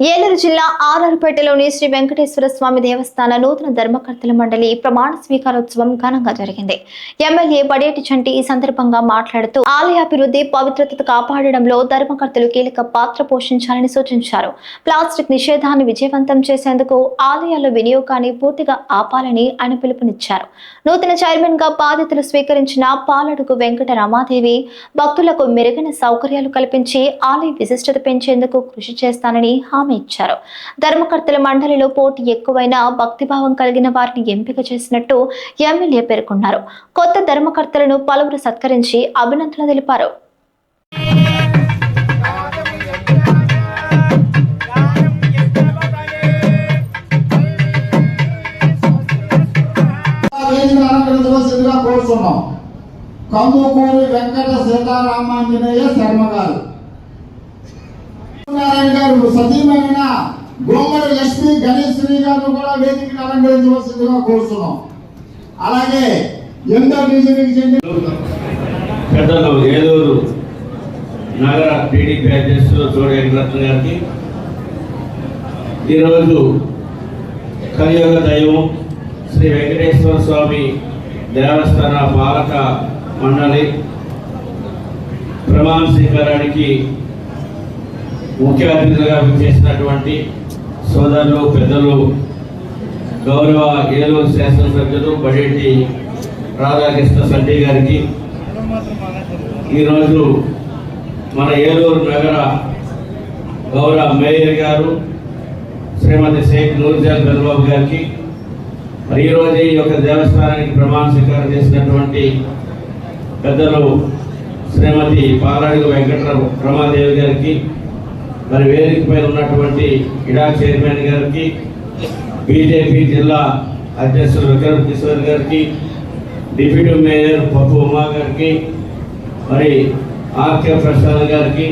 ఏలూరు జిల్లా ఆర్ఆర్పేటలోని శ్రీ వెంకటేశ్వర స్వామి దేవస్థాన నూతన ధర్మకర్తల మండలి ప్రమాణ స్వీకారోత్సవం ఘనంగా జరిగింది. ఎమ్మెల్యే పడేటి చంటి ఈ సందర్భంగా మాట్లాడుతూ ఆలయాభివృద్ధి పవిత్రత కాపాడడంలో ధర్మకర్తలు కీలక పాత్ర పోషించాలని సూచించారు. ప్లాస్టిక్ నిషేధాన్ని విజయవంతం చేసేందుకు ఆలయాల వినియోగాన్ని పూర్తిగా ఆపాలని ఆయన పిలుపునిచ్చారు. నూతన చైర్మన్గా బాధ్యతలు స్వీకరించిన పాలడుగు వెంకట రమాదేవి భక్తులకు మెరుగైన సౌకర్యాలు కల్పించి ఆలయ విశిష్టత పెంచేందుకు కృషి చేస్తానని హామీ ఇచ్చారు. ధర్మకర్తల మండలిలో పోటీ ఎక్కువైన భక్తిభావం కలిగిన వారిని ఎంపిక చేసినట్టు ఎమ్మెల్యే పేర్కొన్నారు. కొత్త ధర్మకర్తలను పలువురు సత్కరించి అభినందనలు తెలిపారు. కోరుతున్నాం కందుకూరి వెంకట సీతారామాంజనేయ శర్మ గారు నారాయణ గారు సతీమైన గోమడి లక్ష్మి గణేష్ శ్రీ గారు కూడా వేదికను అలంకరించవలసిందిగా కోరుతున్నాం. అలాగే ఎంతో డివిజన్కి చెందిన పెద్దలు ఏలూరు నగర టీడీపీ అధ్యక్షులు చోడేటి రత్న గారికి ఈరోజు కలియుగ దైవం శ్రీ వెంకటేశ్వర స్వామి దేవస్థాన పాలక మండలి ప్రమాణ స్వీకారానికి ముఖ్య అతిథులుగా చేసినటువంటి సోదరులు పెద్దలు గౌరవ ఏలూరు శాసనసభ్యులు బడేటి రాధాకృష్ణ సంటి గారికి. ఈరోజు మన ఏలూరు నగర గౌరవ మేయర్ గారు శ్రీమతి షేక్ నూర్జాన్ చంద్రబాబు గారికి మరి ఈరోజు ఈ యొక్క దేవస్థానానికి ప్రమాణ స్వీకారం చేసినటువంటి పెద్దలు శ్రీమతి పాలాడి వెంకట రమాదేవి గారికి మరి వేదిక పైన ఉన్నటువంటి ఇడా చైర్మన్ గారికి బీజేపీ జిల్లా అధ్యక్షులు విక్రమ్ కిషోర్ గారికి డిప్యూటీ మేయర్ పప్పు ఉమా గారికి మరి ఆర్కే ప్రసాద్ గారికి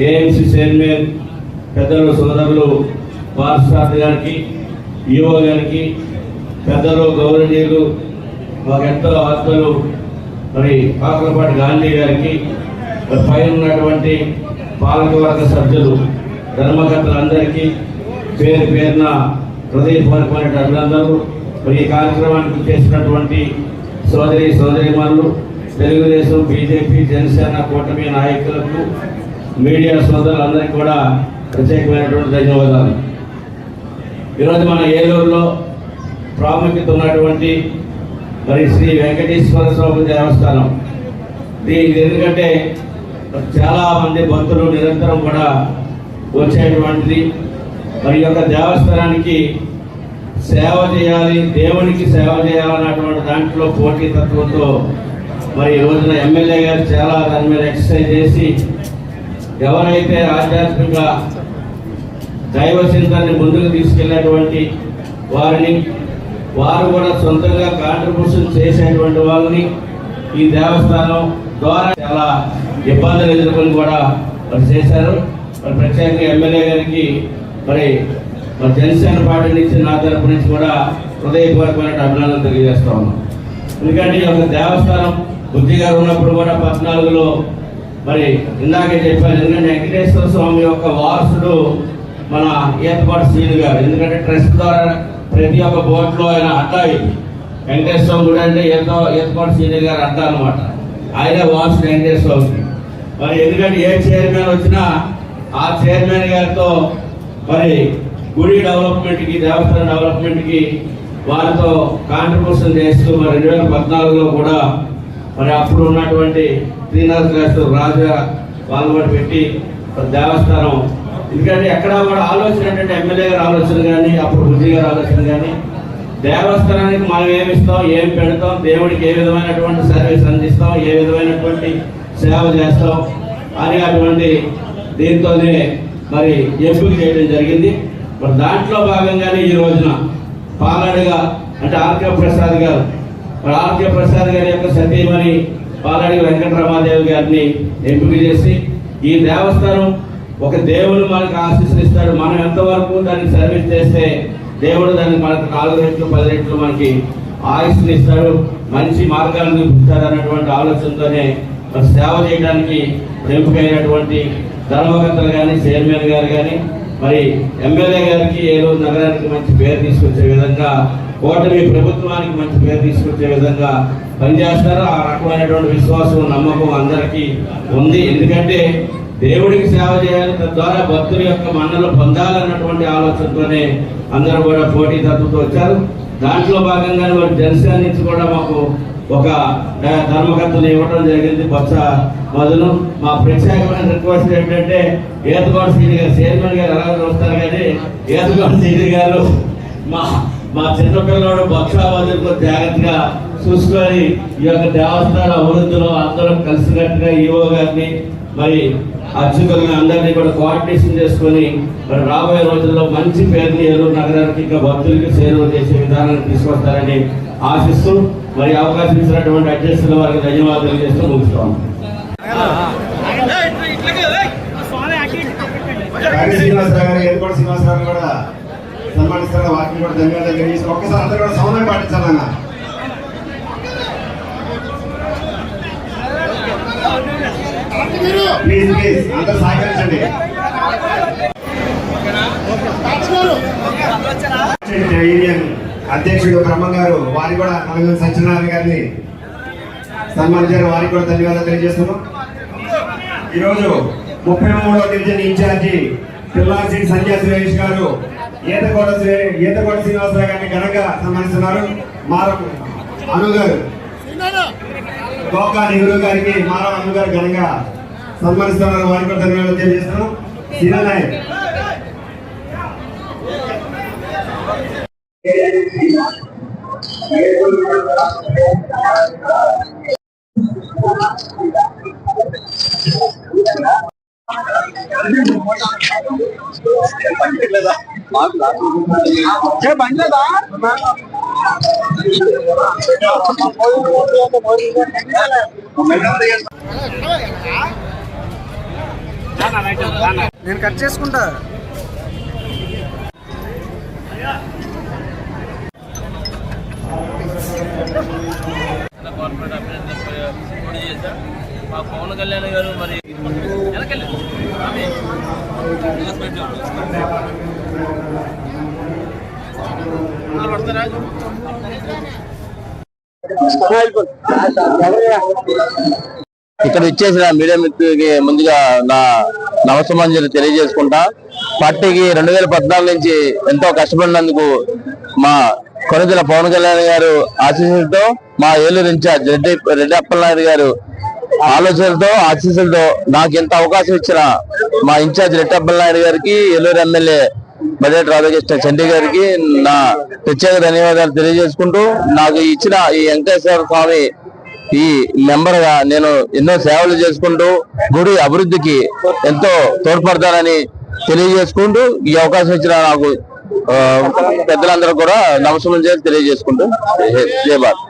ఏఎంసీ చైర్మన్ పెద్దలు సోదరులు పార్సాద్ గారికి ఈఓ గారికి పెద్దలు గౌరవనీయులు మాకెంతో ఆత్మలు మరి కాకలపాటి గాంధీ గారికి మరి పైన ఉన్నటువంటి పాలకవర్గ సభ్యులు ధర్మకర్తలందరికీ పేరు పేరున హృదయపూర్వకమైన అభినందనలు. మరి ఈ కార్యక్రమానికి చేసినటువంటి సోదరి సోదరిమణులు తెలుగుదేశం బీజేపీ జనసేన కూటమి నాయకులకు మీడియా సోదరులందరికీ కూడా ప్రత్యేకమైనటువంటి ధన్యవాదాలు. ఈరోజు మన ఏలూరులో ప్రాముఖ్యత ఉన్నటువంటి మరి శ్రీ వెంకటేశ్వర స్వామి దేవస్థానం. దీనికి ఎందుకంటే చాలా మంది భక్తులు నిరంతరం కూడా వచ్చేటువంటిది. మరి యొక్క దేవస్థానానికి సేవ చేయాలి దేవునికి సేవ చేయాలన్నటువంటి దాంట్లో పోటీ తత్వంతో మరి ఈ రోజున ఎమ్మెల్యే గారు చాలా దాని మీద ఎక్సర్సైజ్ చేసి ఎవరైతే ఆధ్యాత్మిక దైవ చింతనని ముందుకు తీసుకెళ్ళేటువంటి వారిని వారు కూడా సొంతంగా కాంట్రిబ్యూషన్ చేసేటువంటి వాళ్ళని ఈ దేవస్థానం ద్వారా చాలా ఇబ్బందులు ఎదుర్కొని కూడా మరి చేశారు. మరి ప్రత్యేకంగా ఎమ్మెల్యే గారికి మరి మరి జనసేన పార్టీ నుంచి నా తరపు నుంచి కూడా హృదయపూర్వకమైన అభినందనలు తెలియజేస్తా ఉన్నాం. ఎందుకంటే ఈ యొక్క దేవస్థానం బుద్ధి గారు ఉన్నప్పుడు కూడా పద్నాలుగులో మరి ఇందాకే చెప్పాను. ఎందుకంటే వెంకటేశ్వర స్వామి యొక్క వారసుడు మన ఏర్పాటు శ్రీను గారు. ఎందుకంటే ట్రస్ట్ ద్వారా ప్రతి ఒక్క బోట్లో ఆయన అడ్డా ఇది వెంకటేశ్వర గుడి అంటే ఏదో ఏర్పాటు శ్రీను గారు అడ్డా అనమాట ఆయనే వారసుడు వెంకటేశ్వర మరి ఎందుకంటే ఏ చైర్మన్ వచ్చినా ఆ చైర్మన్ గారితో మరి గుడి డెవలప్మెంట్కి దేవస్థానం డెవలప్మెంట్కి వారితో కాంట్రిబ్యూషన్ చేస్తూ మరి రెండు వేల పద్నాలుగులో కూడా మరి అప్పుడు ఉన్నటువంటి శ్రీనివాస గారు రాజా వాళ్ళు పెట్టి దేవస్థానం. ఎందుకంటే ఎక్కడ కూడా ఆలోచన ఏంటంటే ఎమ్మెల్యే గారి ఆలోచన కానీ అప్పుడు బుద్ధి గారి ఆలోచన కానీ దేవస్థానానికి మనం ఏమి ఇస్తాం ఏం పెడతాం దేవుడికి ఏ విధమైనటువంటి సర్వీస్ అందిస్తాం ఏ విధమైనటువంటి సేవ చేస్తాం. అని అటువంటి దీంతోనే మరి ఎంపిక చేయడం జరిగింది. మరి దాంట్లో భాగంగానే ఈ రోజున పాలడిగా అంటే ఆర్కే ప్రసాద్ గారు మరి ఆర్కే ప్రసాద్ గారి యొక్క సతీమణి పాలడి వెంకటరమాదేవి గారిని ఎంపిక చేసి ఈ దేవస్థానం ఒక దేవుడు మనకు ఆశీస్సులు మనం ఎంతవరకు దాన్ని సర్వీస్ చేస్తే దేవుడు దాన్ని మనకు నాలుగు రెట్లు పది రెట్లు మనకి ఆయుష్ని ఇస్తాడు మంచి మార్గాలను చూపిస్తాడు అన్నటువంటి ఆలోచనతోనే మరి సేవ చేయడానికి ఎంపికైనటువంటి ధర్మకర్తలు కానీ చైర్మన్ గారు కానీ మరి ఎమ్మెల్యే గారికి ఏలూరు నగరానికి మంచి పేరు తీసుకొచ్చే విధంగా ఓటమి ప్రభుత్వానికి మంచి పేరు తీసుకొచ్చే విధంగా పనిచేస్తారు ఆ రకమైనటువంటి విశ్వాసం నమ్మకం అందరికీ ఉంది. ఎందుకంటే దేవుడికి సేవ చేయాలి తద్వారా భక్తుల యొక్క మన్నలు పొందాలన్నటువంటి ఆలోచనతోనే అందరూ కూడా పోటీ తత్వంతో వచ్చారు. దాంట్లో భాగంగానే మరి జనసేన నుంచి కూడా మాకు ఒక ధ- ధర్మకర్తను ఇవ్వడం జరిగింది. బొత్స మొదలు మా ప్రత్యేకమైన రిక్వెస్ట్ ఏంటంటే ఏతగోడ శ్రీని గారు చైర్మన్ గారు ఎలా చూస్తారు కానీ ఏతగోడ శ్రీని గారు మా మా చిన్నపిల్లడు బొత్స మొదలుతో జాగ్రత్తగా చూసుకొని ఈ యొక్క దేవస్థాన అభివృద్ధిలో అందరం కలిసినట్టుగా ఈవో గారిని మరి అర్చకులను అందరినీ కూడా కోఆర్డినేషన్ చేసుకొని మరి రాబోయే రోజుల్లో మంచి పేరుని ఏలూరు నగరానికి ఇంకా భక్తులకి సేవ చేసే విధానాన్ని తీసుకొస్తారని ఆశిస్తూ మరి అవకాశం ఇచ్చినటువంటి అధ్యక్షుల వారికి ధన్యవాదాలు చేస్తూ ముగిస్తాం. కాళీ ఏర్పాటు శ్రీనివాసరావు కూడా వాటిని కూడా ధన్యవాదాలు తెలియజేసి ఒక్కసారి అందరూ కూడా ప్లీజ్ ప్లీజ్ అందరూ సహకరించండి యూనియన్ అధ్యక్షుడు బ్రహ్మ గారు వారి కూడా నలుగురు సత్యనారాయణ గారిని సన్మానించారు. వారికి కూడా ధన్యవాదాలు తెలియజేస్తున్నాం. ఈరోజు ముప్పై మూడవ డివిజన్ ఇన్ఛార్జి పిల్లాసి సంజయ్ సురేష్ గారు ఈతకోట శ్రీ- ఈతకోట శ్రీనివాసరావు గారిని ఘనంగా సన్మానిస్తున్నారు. మారు అను గారు. గోకా నెహ్రూ గారికి మారం అమ్మ గారు ఘనంగా సన్మానిస్తున్నారు వారికి కూడా ధన్యవాదాలు తెలియజేస్తున్నాం. సీనా నాయక్. నేను కట్ చేసుకుంటా కార్పొరేట్ అభ్యర్థి చేశా మా పవన్ కళ్యాణ్ గారు మరి వెనకెళ్ళారు ఆమె. గ్లాస్ పెట్టు. అందరూ పడతారా? ఇక్కడ ఇచ్చేసిన మీడియా మిత్రులకి ముందుగా నా నమస్సమాంజలి తెలియజేసుకుంటా. పార్టీకి రెండు వేల పద్నాలుగు నుంచి ఎంతో కష్టపడినందుకు మా కొనుదల పవన్ కళ్యాణ్ గారు ఆశీస్సులతో మా ఏలూరు ఇన్ఛార్జ్ రెడ్డి రెడ్డి అప్పలనాయుడు గారు ఆలోచనలతో ఆశీస్సులతో నాకు ఎంత అవకాశం ఇచ్చిన మా ఇన్ఛార్జ్ రెడ్డి అప్పలనాయుడు గారికి ఏలూరు ఎమ్మెల్యే బడ్జెట్ రాధాకృష్ణ చండీ గారికి నా ప్రత్యేక ధన్యవాదాలు తెలియజేసుకుంటూ నాకు ఇచ్చిన ఈ వెంకటేశ్వర స్వామి ఈ మెంబర్గా నేను ఎన్నో సేవలు చేసుకుంటూ గుడి అభివృద్ధికి ఎంతో తోడ్పడతానని తెలియజేసుకుంటూ ఈ అవకాశం ఇచ్చిన నాకు పెద్దలందరూ కూడా నమస్కారం చేసి తెలియజేసుకుంటూ జయ భారత్.